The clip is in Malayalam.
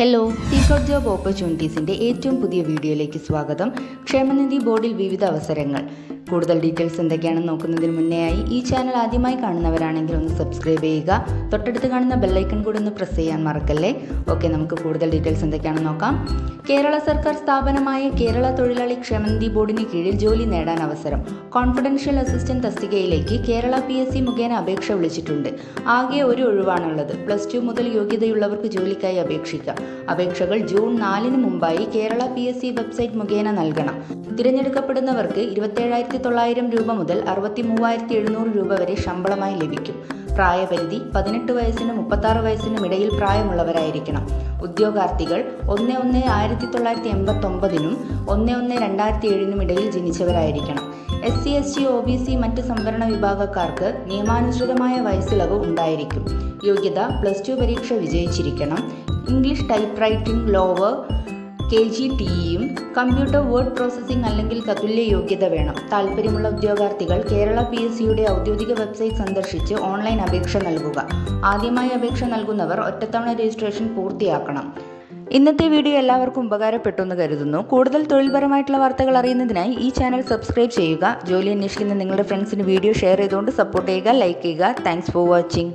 ഹലോ സീക്രട്ട് ജോബ് ഓപ്പർച്യൂണിറ്റീസിന്റെ ഏറ്റവും പുതിയ വീഡിയോയിലേക്ക് സ്വാഗതം. ക്ഷേമനിധി ബോർഡിൽ വിവിധ അവസരങ്ങൾ. കൂടുതൽ ഡീറ്റെയിൽസ് എന്തൊക്കെയാണെന്ന് നോക്കുന്നതിന് മുന്നേയായി ഈ ചാനൽ ആദ്യമായി കാണുന്നവരാണെങ്കിൽ ഒന്ന് സബ്സ്ക്രൈബ് ചെയ്യുക. തൊട്ടടുത്ത് കാണുന്ന ബെല്ലൈക്കൺ കൂടി ഒന്ന് പ്രസ് ചെയ്യാൻ മറക്കല്ലേ? ഓക്കെ നമുക്ക് കൂടുതൽ ഡീറ്റെയിൽസ് എന്തൊക്കെയാണെന്ന് നോക്കാം. കേരള സർക്കാർ സ്ഥാപനമായ കേരള തൊഴിലാളി ക്ഷേമനിധി ബോർഡിന് കീഴിൽ ജോലി നേടാൻ അവസരം. കോൺഫിഡൻഷ്യൽ അസിസ്റ്റന്റ് തസ്തികയിലേക്ക് കേരള പി എസ് സി മുഖേന അപേക്ഷ വിളിച്ചിട്ടുണ്ട്. ആകെ ഒരു ഒഴിവാണുള്ളത്. പ്ലസ് ടു മുതൽ യോഗ്യതയുള്ളവർക്ക് ജോലിക്കായി അപേക്ഷിക്കാം. അപേക്ഷകൾ ജൂൺ നാലിന് മുമ്പായി Kerala P S C website മുഖേന നൽകണം. തിരഞ്ഞെടുക്കപ്പെടുന്നവർക്ക് ഇരുപത്തേഴായിരത്തി തൊള്ളായിരം രൂപ മുതൽ അറുപത്തി മൂവായിരത്തി എഴുന്നൂറ് രൂപ വരെ ശമ്പളമായി ലഭിക്കും. പ്രായപരിധി പതിനെട്ട് വയസ്സിനും മുപ്പത്താറ് വയസ്സിനും ഇടയിൽ പ്രായമുള്ളവരായിരിക്കണം. ഉദ്യോഗാർത്ഥികൾ ഒന്ന് ഒന്ന് ആയിരത്തി തൊള്ളായിരത്തി എൺപത്തൊമ്പതിനും ഒന്ന് ഒന്ന് രണ്ടായിരത്തി ഏഴിനും ഇടയിൽ ജനിച്ചവരായിരിക്കണം. S C S T O B C മറ്റ് സംവരണ വിഭാഗക്കാർക്ക് നിയമാനുസൃതമായ വയസ്സിളവ് ഉണ്ടായിരിക്കും. യോഗ്യത പ്ലസ് ടു പരീക്ഷ വിജയിച്ചിരിക്കണം. English type writing lower K G ടിയും കമ്പ്യൂട്ടർ വേർഡ് പ്രോസസ്സിംഗ് അല്ലെങ്കിൽ തത്തുല്യ യോഗ്യത വേണം. താല്പര്യമുള്ള ഉദ്യോഗാർത്ഥികൾ കേരള പി എസ് സിയുടെ ഔദ്യോഗിക വെബ്സൈറ്റ് സന്ദർശിച്ച് ഓൺലൈൻ അപേക്ഷ നൽകുക. ആദ്യമായി അപേക്ഷ നൽകുന്നവർ ഒറ്റത്തവണ രജിസ്ട്രേഷൻ പൂർത്തിയാക്കണം. ഇന്നത്തെ വീഡിയോ എല്ലാവർക്കും ഉപകാരപ്പെട്ടു എന്ന് കരുതുന്നു. കൂടുതൽ തൊഴിൽപരമായിട്ടുള്ള വാർത്തകൾ അറിയുന്നതിനായി ഈ ചാനൽ സബ്സ്ക്രൈബ് ചെയ്യുക. ജോലി അന്വേഷിക്കുന്ന നിങ്ങളുടെ ഫ്രണ്ട്സിന് വീഡിയോ ഷെയർ ചെയ്തുകൊണ്ട് സപ്പോർട്ട് ചെയ്യുക ലൈക്ക് ചെയ്യുക. Thanks for watching